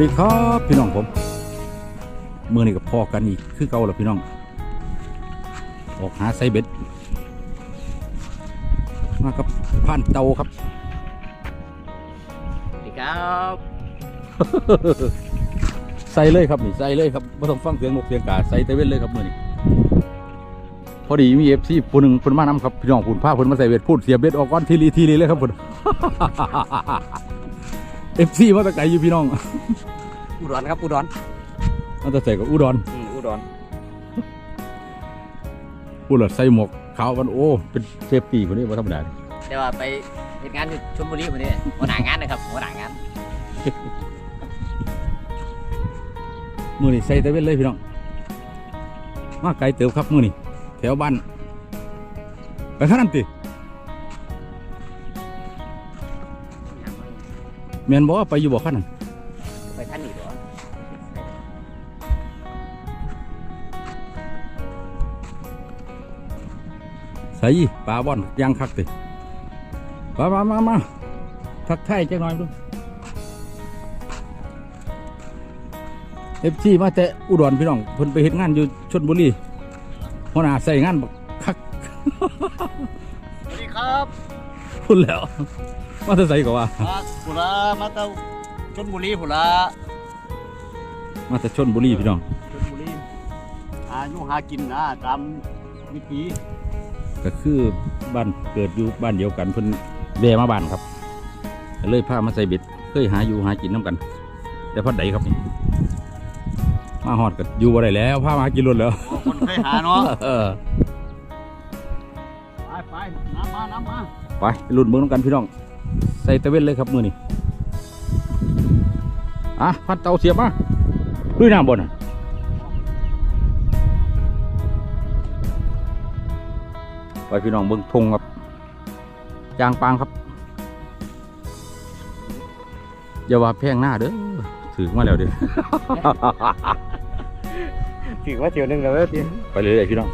ดีครับพี่น้องผมเมื่อนี้กับพอกันอีกคือเก่าแล้วพี่น้อง ออกหาไซเบ็ด มากับผ่านเตาครับสวัสดีครับ ใส่เลยครับนี่ใส่เลยครับไม่ต้องฟังเสียงนกเสียงกาใส่เตเว่นเลยครับมื่อนี้พอดีมีเอฟซีผู้หนึ่งคนมานำครับพี่น้องคุณผ้าคนมาใส่เบ็ดพูดเสียเบ็ดออกก้อนทีรีทีรีเลยครับคุณเอฟซีมาแตะไกลอยู่พี่น้องอุดรครับอุดรมาแตะใส่กับอุดรอืมอุดรพูดเลยใส่หมวกขาวกันโอ้เป็นเซฟตี้คนนี้ว่าธรรมดาแต่ว่าไปเฮ็ดงานอยู่ชลบุรีวันนี้หัวหน้างานนะครับหัวหน้างานมือนี่ใส่เตเว่นเลยพี่น้องมาไกลเติบครับมือนี่แถวบ้านไปข้างนั้นติ แมนบอกว่าไปอยู่บ่อข้างนั้นไปท่านนี่ตัวใส่ปลาบ่อนย่างคักติมามามามาทักทายจักหน่อยดูเอฟซีมาแต่อุดรพี่น้องเพิ่นไปเฮ็ดงานอยู่ชลบุรีหัวหน้าใส่งานบักคักสวัสดีครับ พุ่นแล้ว มาแต่ใส่ก็ว่ามาผุระมาเต้าชนบุรีผุระมาแต่ชนบุรีพี่น้องชนบุรีหาอยู่หากินนะตามวิถีก็คือบ้านเกิดอยู่บ้านเดียวกันเพิ่นแวะมาบ้านครับก็เลยพามาใส่เบ็ดเคยหาอยู่หากินน้ำกัน แต่พอใดครับนี่มาหอดก็อยู่บ่ได้แล้วพามาหากินรถแล้วโอ้คนเคยหาเนาะเออไปไปน้ำมาน้ำมา ไปรุ่นเมืองน้ำกันพี่น้อง ใส่ตะเวนเลยครับมือนี่อะพันเตาเสียบมาลุยน้ำบนอะไปพี่น้องเบิ้งทงครับยางปางครับอย่าว่าแพงหน้าเด้อถือมาแล้วเด้อ ถือว่าเที่ยวหนึงแล้วเว้ยพี่ไปเลยๆพี่น้อง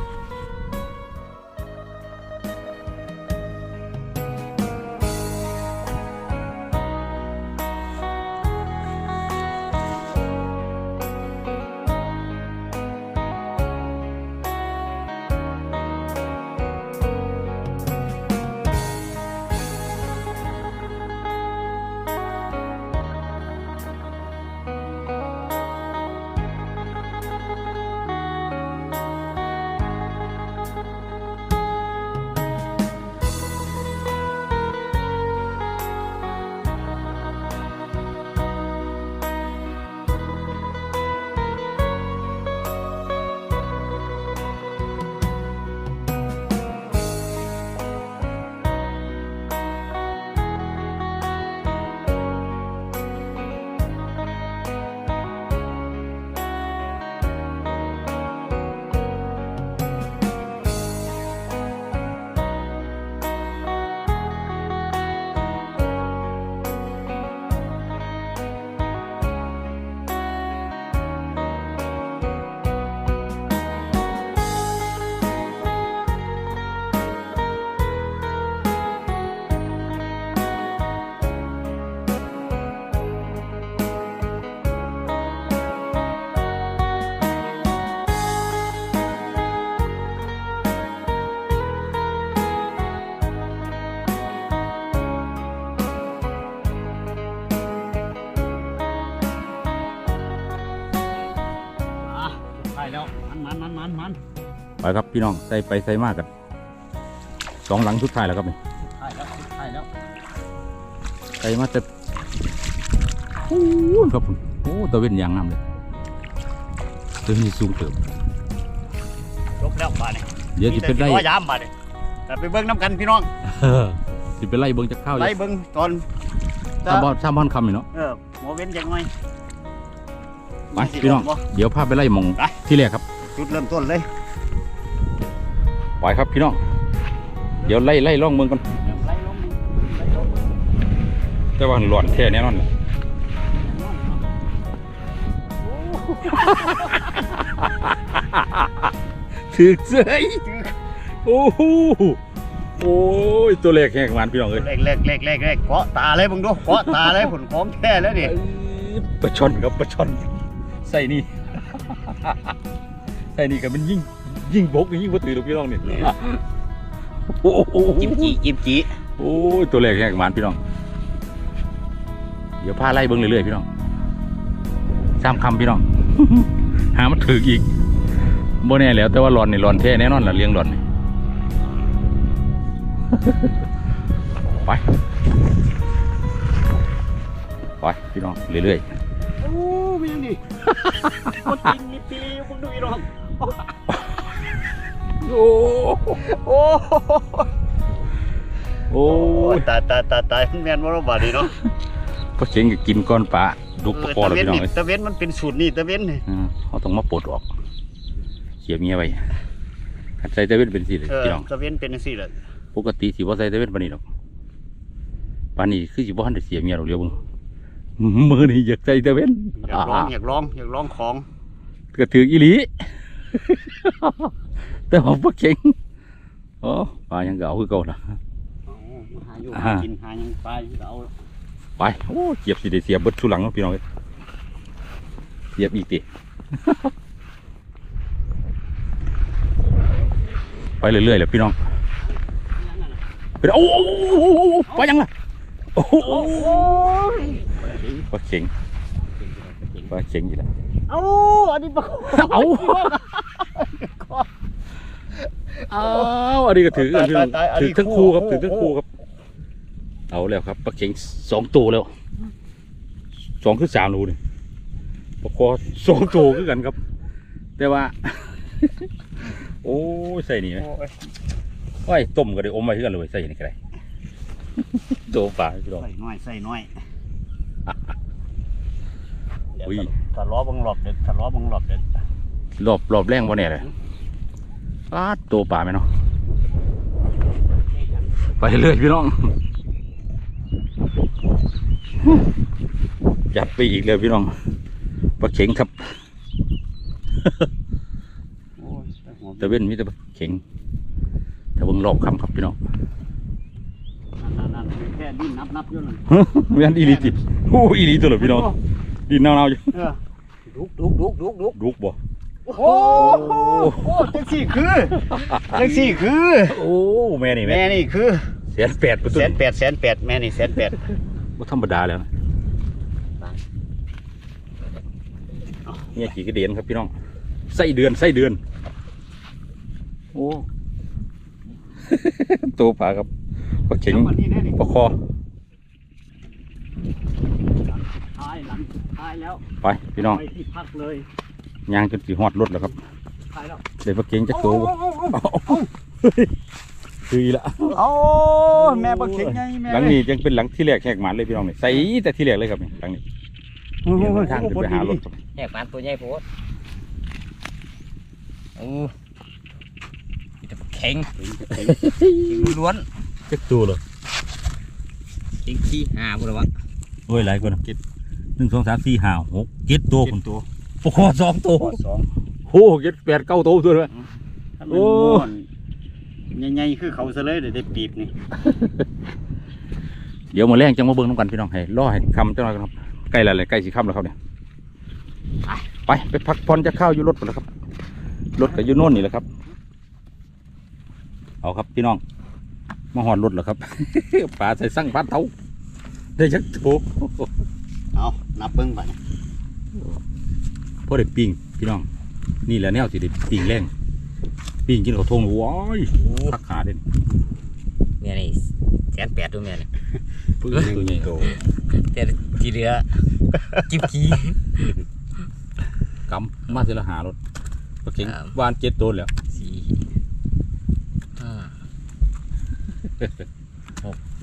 มันมันมันมันมันไปครับพี่น้องใส่ไปใส่มากกันสองหลังสุดท้ายแล้วครับนี่ไปแล้วไปแล้วใส่มาแต่พูนครับผมโอ้ตะเวนยางงามเลยตัวนี้สูงเติบจบแล้วบ้านนี่เดี๋ยวจะเป็นไล่มีแต่สิขอยามบ้านนี่แต่ไปเบิ่งน้ำกันพี่น้องสิเป็นไล่เบิ้งจากข้าวอไล่ยู่เบิ่งตอนสามบอนสามบอนคำนี่เนาะเออหัวเว้นจังหน่อยไปพี่น้องบ่เดี๋ยวพาไปไล่หมองไปที่แรกครับ จุดเริ่มต้นเลย ไปครับพี่น้อง เดี๋ยวไล่ไล่ล่องเมืองกันไล่ลงไล่ลงแต่ว่าหลอนแท้แน่นอนเลยถือเสยโอ้โหโอ้ยตัวเล็กแหกมันพี่น้องเอ้ยเล็กเล็กเล็กเล็กเล็กเกาะตาเลยมึงดูเกาะตาเลยผลของแท้แล้วนี่ไปลาช่อนครับปลาช่อนใส่นี่ ใส่นี่ก็มันยิ่งยิ่งบกยิ่งบ่ถือหรอกพี่น้องนี่โอ้โหจิ้มจีจิ้มจีโอ้ยตัวแรกแหกหมานพี่น้อง เดี๋ยวพาไล่เบิ้งเรื่อยๆพี่น้องสามคำพี่น้อง หามันถึกอีกบ่แน่แล้ว แต่ว่าหลอนนี่หลอนแท้แน่นอนล่ะเลี้ยงหลอนนี่ไป ไป พี่น้อง เรื่อยโอ้มีอย่างนี้คนกินนี่ปีมึงดูอีหรอกๆ โอ้โอ้โอ้ยตายตายตายตายแม่นบ่รู้บาดนี้เนาะพอเสียงก็กินก้อนปลาดุกปลาคอตะแล้วเวนพี่น้องนี่เอ้ยตะเวนมันเป็นสูตรนี่ตะเวนนี่อืมเขาต้องมาปลดออกเสียเมียไว้ขัดใส่ตะเวนเป็นสิเลยเออพี่น้องตะเวนเป็นจังซี่แหละปกติสิบ่ใส่ตะเวนปานนี้ดอกปานนี้คือสิบ่ทันได้เสียเมียดอกเดียวมึงมือนี่อยากใส่ตะเวนอยากลองอยากลองอยากลองของก็ถืออีหลี แต่ว่าบ่เก่งโอ้ปลายังเก่าคือเก่าล่ะเอาหาอยู่อ่าหากินหาหยังไปเอาไปโอ้เกียบสิได้เสียเบิดสุหลังเนาะพี่น้องเอ้ยเสียบอีกติไปเรื่อยๆแหละพี่น้องไปเด้อโอ้โอ้โอ้โอ้โอ้โอ้ไปยังล่ะโอ้โหปลาเข็งปลาเข็งอยู่แล้วเอาอันนี้ปลาเอาเอาอันนี้ก็ถือกันพี่น้องถือทั้งคู่ครับถือทั้งคู่ครับ เอาแล้วครับปลาเข็งสองตัวแล้วสองคือสามรูนี่ปลาคอสองตัวคือกันครับ แต่ว่า โอ้ยใส่นี่ไหมโอ้ยโอ้ยต้มก็ได้อมไว้คือกันเลยใส่นี่ก็ได้ตัวปลาพี่น้อง ใส่น้อยใส่น้อยอุ้ย ถ้าล้อบังหลอบเด็ดถ้าล้อบังหลอบเด็ดรอบรอบแรงวะเนี่ยเลย อ้าตัวปลาไหมเนาะไปเรื่อยพี่น้องจัดไปอีกเลยพี่น้องปลาเข็งครับโอ้ยแต่หัวตะเว้นมีแต่ปลาเข็งแต่เบิ่งรอบคำครับพี่น้องนั่นนั่นนั่นแค่ดิ้นนับนับอยู่นั่นไม่อันอีหลีติโอ้อีหลีตัวเหรอพี่น้องดินเน่าๆอยู่เออดุกดุกดุกดุกดุกลุกบ่ โอ้โหโอ้จังสี่คือจังสี่คือโอ้แม่นี่แม่แม่นี่คือแสนแปดประตูแสนแปดแสนแปดแม่นี่แสนแปดบ่ธรรมดาแล้วนะเนี่ยกี่กระเดียนครับพี่น้องไส้เดือนไส้เดือน โอ้ ตัวปลาครับปลาเข็งวันนี้แน่นี่ปลาคอท้ายหลังสุดท้ายแล้วไปพี่น้อง ไปที่พักเลย ย่างจนสีหอดรถแล้วครับท้ายแล้วเดี๋ยวปลาเข็งจะโตบ่คืออีละโอ้แม่บักเข็งไงแม่หลังนี้ยังเป็นหลังที่แรกแหกหมันเลยพี่น้องนี่ใส่แต่ที่แรกเลยครับนี่หลังนี้เดี๋ยวทางขึ้นไปหารถครับแหกมันตัวใหญ่โพดโอ้มีแต่ปลาเข็งเข็งล้วนจักตัวเหรอๆเข็งขี้หาบุรวะโอ้ยหลายคนนะเจ็ดหนึ่งสองสามสี่ห้าหกเจ็ดตัวคุณตัว ปลาคอสองตัวข้อสองโอ้เจ็ดแปดเก้าตัวตัวเลย ถ้าโอ้มันม่วนใหญ่ๆคือเขาซะเลยเดี๋ยวได้ปีบนี่เดี๋ยวมาแรงจังมาเบิ้งน้ำกันพี่น้องให้รอให้คำจังหน่อยครับใกล้แล้วเลยใกล้สิค่ำแล้วครับเนี่ยไปไปพักผ่อนจะเข้าวอยู่รถก่อนแล้วครับรถก็อยู่โน่นนี่แหละครับ เอาครับพี่น้องมาหอดรถแล้วครับ ปลาใส่สั่งปลาเท้าได้ยักษ์โถเอานับเบิ้งไป พอได้ปิ้งพี่น้อง นี่แหละแนวสิได้ปิ้งแรงปิ้งกินข้าวทงว้ายทักขาเด่นเนี่ยนี่แสนแปดตัวเมียนี่ปื้อตัวใหญ่โตแต่ที่เหลือจิ้มขี้กำมาเสละหารถปลาเข็งครับวานเจ็ดตัวแล้วสี่ห้า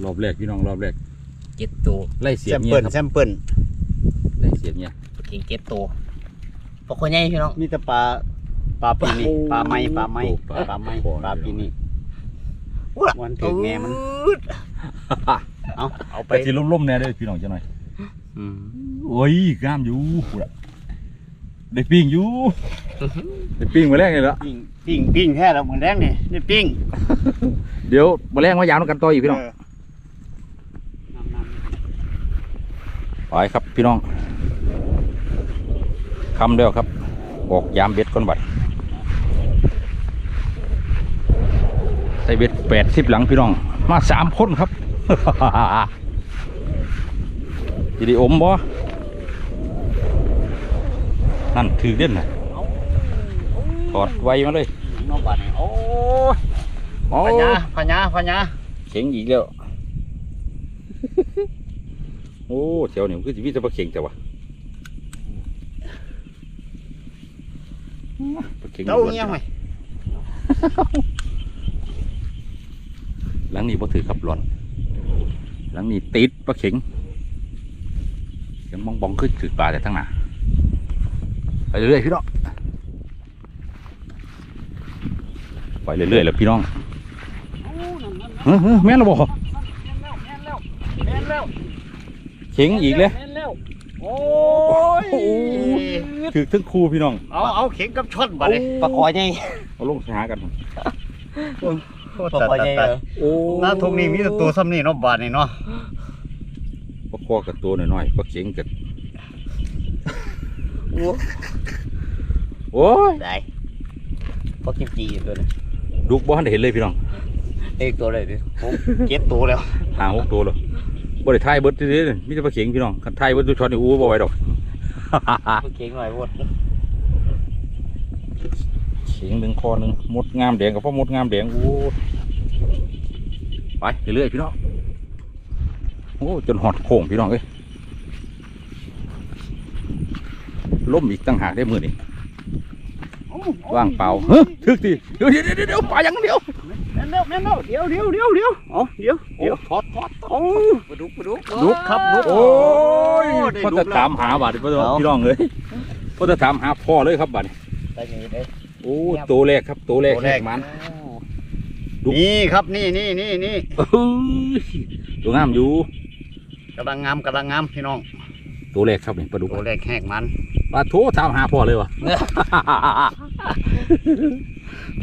รอบแรกพี่น้องรอบแรกเจ็ดตัวไล่เสีแซยบมเงี้เปิยลครับแซมเปิลไล่เสียบเงี้ยปลาเข็งเจ็ดตัว ปลาคนใหญ่พี่น้อง มีแต่ปลาปลาปีนี่โอ้ปลาไม้ปลาไม้ปลาปลาไม้ปลาปลาปีนี่อุ๊ยวันถึงแม่มันอุ๊ยเอาเอาไปไปที่ล่มๆแน่เด้อพี่น้องจังหน่อยอืมโอ้ยงามอยู่พูดอะได้ปิ้งอยู่ได้ปิ้งมาแรกเลยละปิ้งปิ้งปิ้งแค่เราเหมือนแรกนี่นี่ปิ้งเดี๋ยวมาแรกมายาวกันต่ออีกพี่น้องเน้ำน้ไปครับพี่น้อง คำแล้วครับ ออกยามเบ็ดก่อนบัดใส่เบ็ดแปดสิบหลังพี่น้อง มาสามคนครับจะได้อมบ่นั่นถือเด่นนะถอดไวมาเลยน้องบ้านนี่โอ้ยโอ้พญาพญาพญาเข็งอีกแล้ว โอ้แถวนี้มันคือชีวิตจะมาเข็งแต่ว่าปลา เข็งเต้าเงี้ยไหมหลังนี้บ่ถือขับหลอนหลังนี้ติดปลาเข็งยังมองบองขึ้นถือปลาแต่ทั้งหน้าไปเรื่อยๆพี่น้องไปเรื่อยๆแล้วพี่น้องเฮ้ยเฮ้ยแม่นแล้วบ่แม่นแล้วแม่นแล้วแม่นแล้วเข็งอีกเลยแม่นแล้ว โอ้ยโอ้ยถือทั้งคู่พี่น้อง เอาเอาเข็งกับช็อตบัดนี้ปลาคอยไงเอาลงหากันปลาคอยไงโอ้หน้าทงนี้มีแต่ตัวซ้ำนี่เนาะบาดนี่เนาะปลาคอกับตัวน้อยๆปลาเข็งกับโอ้ยได้ปลากิมจีตัวนี้ลูกบ้านได้เห็นเลยพี่น้องเอกตัวเลยดิผมเก็บตัวแล้วหาหกตัวเลย บ่ได้ทายเบิดซื่อๆมีแต่ปลาเข็งพี่น้องคันทายเบิดตัวช็อตนี่อู้บ่ไหวดอกปลาเก่งหน่อยหมดเข็งหนึ่งคอหนึ่งมดงามแดงกับพ่อมดงามแดงโอ้ไปเรื่อยๆพี่น้องโอ้จนหอดโค้งพี่น้องเอ้ยล่มอีกตั้งหากได้มือนี่ว่างเปล่าเฮ้ยทึกทีเดี๋ยวเดี๋ยวเดี๋ยวเดี๋ยวปลาอย่างเดียวแม่นแล้วแม่นแล้วเดี๋ยวเดี๋ยวเดี๋ยวเดี๋ยวเอาเดี๋ยวเดี๋ยวทอดทอดเอาปลาดุกปลาดุกดุกครับดุกโอ้ยได้พ่อดุจะกแล้วถามหาบาดพ่อจะเอาพี่น้องเลยพ่อจะถามหาพ่อเลยครับบาดนี้ได้ยังไงได้โอ้ตัวแรกครับตัวแรกตัวแรกหมันดุนี่ครับนี่นี่นี่นี่เอ้ยตัวงามอยู่กำลังงามกำลังงามพี่น้องตัวแรกครับนี่ปลาดุกตัวแรกแหกมันปลาโถถามหาพ่อเลยวะ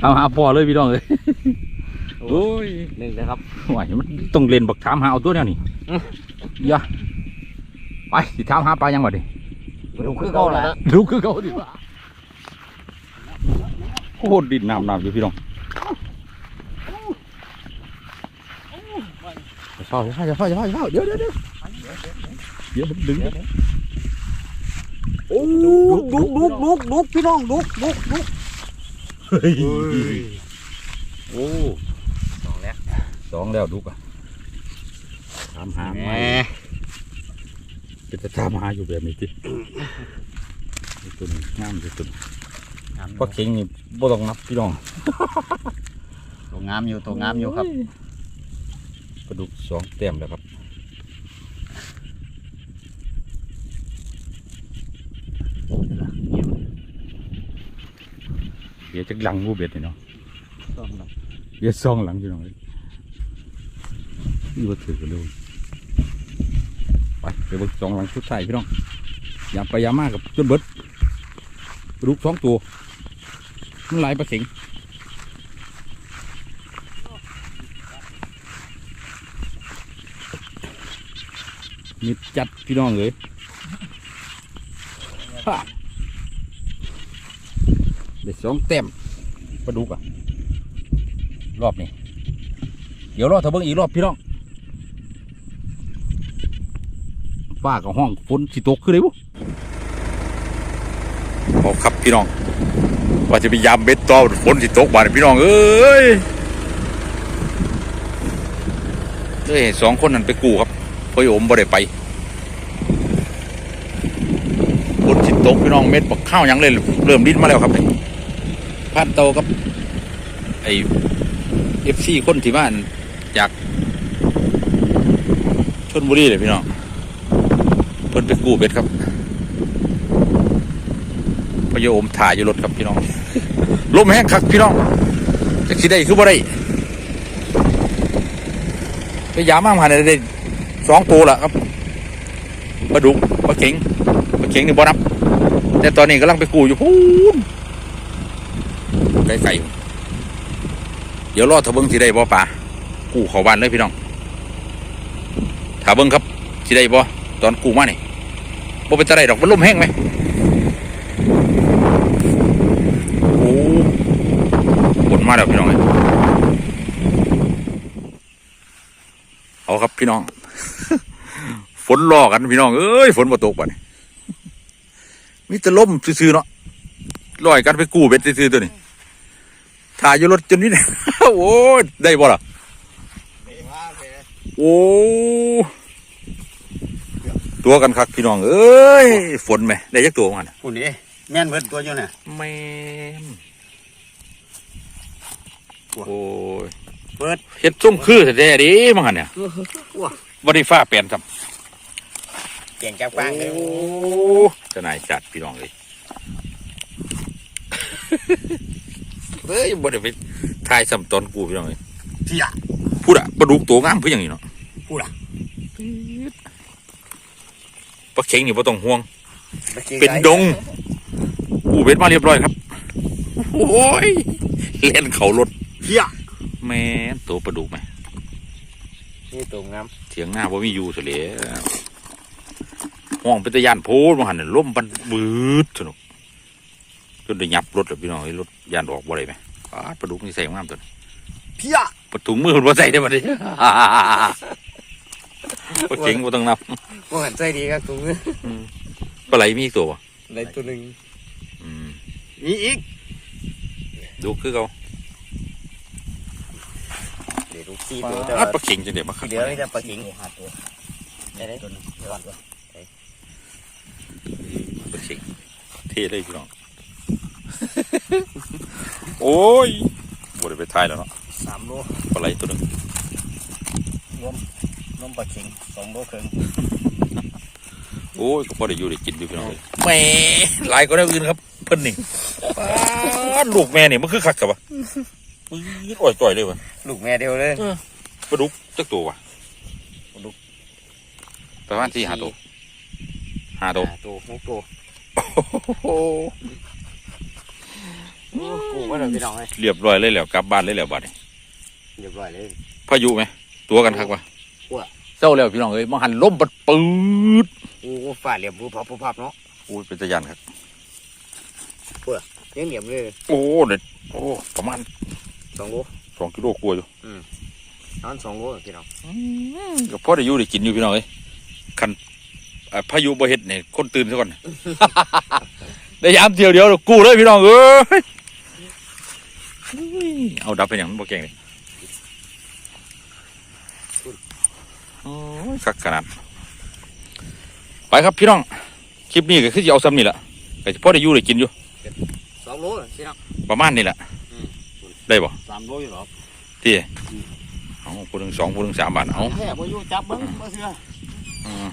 ถามหาพ่อเลยพี่น้องเลย โอ้ยหนึ่งนะครับไหวมันต้องเล่นบักถามหาเอาตัวเนี้ยนี่อื้ออย่าไปสิถามหาปลายังวะดิปลาดุกคือเขาแหละดูคือเขาดิโคตรดินน้ำน้ำอยู่พี่น้องอย่าเฝ้าอย่าเฝ้าอย่าเฝ้าอย่าเฝ้าอย่าเฝ้าเดี๋ยวเดี๋ยวเดี๋ยวเดี๋ยวมันดึงเดี๋ยวโอ้ดุกดุกดุกดุกพี่น้องดุกดุกดุกเฮ้ยโอ้สองแล้วส องแล้วดุกอะถามหาแหไม่มจะจะถามหาอยู่แบบนี้จินี่ตัวนี้งามที่สุดเพราะเข่งนี่บ่ต้องนับพี่น้องตัวงามอยู่ตัวงามอยู่ครับกระดูกสองเต็มแล้วครับเดี๋ยวจะหลังงูเบ็ดนี่เนาะเดี๋ยวซองหลังพี่น้องเลย นี่ว่าถือกันเร็วไปไปเบิกสองหลังชุดใส่พี่น้องยามไปยามมากกับจนเบิดกระดูกสองตัวมันหลายปลาเข็งมิดจัดพี่น้องเลยฮ่าได้สองเต็มปลาดุกอะรอบนี้ เดี๋ยวรอถ้าเบิ่งอีกรอบพี่น้อง ฟ้ากับห้องฝนสิตกคือไรบุโอ้ครับพี่น้อง ว่าจะไปยามเบ็ดต่อฝนสิตกบานพี่น้องเอ้ยเอ้ยสองคนนั้นไปกูครับพ่อโอมบ่ได้ไปฝนสิตกพี่น้องเม็ดบักข้าวยังเลยเริ่มดิ้นมาแล้วครับพันโตกับไอเอฟซีคนที่บ้านจากชนบุรีเลยพี่น้อง ไปกู้เบ็ดครับพยโอมถ่ายอยู่รถครับพี่น้องลมแห้งคักพี่น้องจะคิดได้คือบ่ได้พยายามมากมาได้สองตัวละครับปลาดุกปลาเข็งปลาเข็งนี่บ่นับ แต่ตอนนี้กำลังไปกูอยู่พูนไกลไก่เดี๋ยวรอถ้าเบิ้งสิได้บ่ป่ากูเขาบ้านเลยพี่น้องถ้าเบิ้งครับสิได้บ่ตอนกูมานี่ บ่เป็นอะไรดอกมันล่มแห้งไหมโอ้ฝนมาแล้วพี่น้องเอาครับพี่น้อง ฝนรอกันพี่น้องเอ้ยฝนมาตกปะนี่มิตรล่มซื่อๆเนาะลอยกันไปกู้เบ็ดซื่อๆตัวนี้ถ่ายอยู่รถจนนี่นะโอ้ได้บ่ล่ะโอ้ ตัวกันคักพี่น้องเอ้ยฝนไหมได้ยักตัวมันยคุณนี่แม่นเบิดตัวอยู่เนี่ยแม่มโอ้ยเปิดเฮ็ดส้มคือแท้ๆดิมังหันเนี่ยบ่ได้ฟ้าเปลี่ยนซ้ำเก่งแก้วกว้างเลยโอ้จะนายจัดพี่น้องเลยเฮ้ยบ่ได้ไปถ่ายซ้ำตอนกูพี่น้องเลยเที่ยพูดอะปลาดุกตัวงามคืออย่างนี้เนาะพูดอะ ป ลาเข็งนี่บ่ต้องห่วง เป็นดงกูเบ็ดมาเรียบร้อยครับ โอ้ยเล่นเขารถเที่ยแม่นตัวปลาดุกไหมนี่ตัวงามเถียงหน้าบ่มีอยู่เสียแล้วห้องเป็นตะยานโพดมาหันน่ะล่มบันบืดสนุกจนได้ยับรถแล้วพี่น้องไอ้รถยานออกบ่ได้ไหมปาดปลาดุกนี่ใส่งามตัวนี้เที่ยปะถุงมือมันบ่ใส่ได้บ่ดิปลาเข็งบ่ต้องนับ ว่าหันใจดีครับถุงมือปลาไหลมีอีกตัวบ่ได้ตัวหนึ่งอืมมีอีกดูคือเขาเดี๋ยวลูกซีปตัวลแต่าว่าปลาเข็งจังได๋มาคักเดี๋ยวนี่จะปลาขิงได้ได้ตัวนึงเดี๋ยวก่อนปลาเข็งเท่เลยพี่น้อง โอ้ยบ่ได้ไปถ่ายแล้วเนาะสามโลปลาไหลตัวหนึงน้มปลาเข็งสองโลครึ่ง โอ้ยก็พอได้อยู่ได้กินอยู่พี่น้องเอ้ยแหม่หลายก็ได้อื่นครับ เพิ่นนี่ปาดลูกแม่นี่มันคือคักกับวะปื้ดอ่อยต่อยเลยวะลูกแม่เดียวเลยปลาดุกจักตัววะปลาดุก ประมาณสี่ห้าตัวห้าตัวตัวหกตัวโอ้กูว่าเราพี่น้องเลยเรียบร้อยเลยแล้วกลับบ้านเลยแล้วบัดนี้เรียบร้อยเลยพายุไหมตัวกันคักวะว่าเศร้าแล้วพี่น้องเอ้ยมาหันล้มปัดปืด โอ้ฝ่าเหลี่ยมผู้พับผู้พับเนาะโอ้ยเป็นตะยันครับยังเหลี่ยมเลยโอ้เด็ดโอ้ประมาณสองโลสองกิโลกว่าอยู่นอนสองโลพี่น้องก็พอได้อยู่ได้กินอยู่พี่น้องเอ้ยคันอ่าพายุบ่เฮ็ดเนี่ยคนตื่นซะก่อนได้ยามเดียวเดียวแล้วกู้เลยพี่น้องเอ้ยเอาดับไปอย่างนั้นบ่เก่งเลยโอ้ยคักขนาด ไปครับพี่น้อง คลิปนี้ก็คือจะเอาซ้ำนี่แหละก็จะพอได้อยู่ได้กินอยู่สองโลพี่น้องประมาณนี้แหละอืมได้บ่สามโลอยู่หรอที่เอาผู้หนึ่งสองผู้หนึ่งสามบาทเอาแค่บ่อยู่จับเบิ้งบ่เชื่ออืม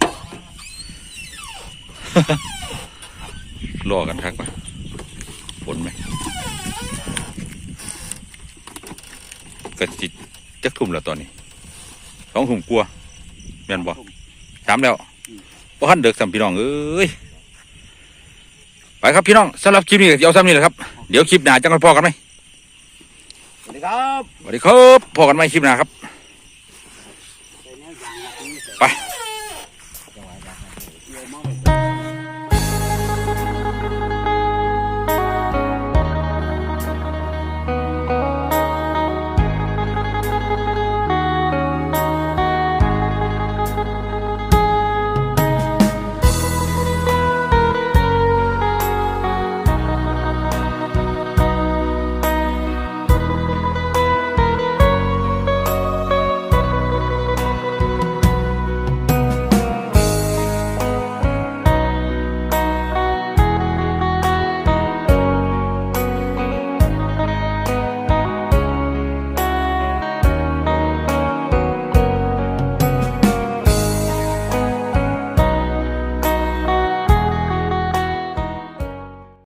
รอกันครับปะฝนไหมกระจิตจักทุ่มแล้วตอนนี้สองทุ่มกลัวาแม่นบ่สามแล้ว บ่ทันเด็กสามพี่น้องเอ้ยไปครับพี่น้องสำหรับคลิปนี้ก็สิเอาซ้ำนี่แหละครับเดี๋ยวคลิปหน้าจังกันพอกันไหมสวัสดีครับสวัสดีครับพอกันไหมคลิปหน้าครับใส่แนวยางนะไป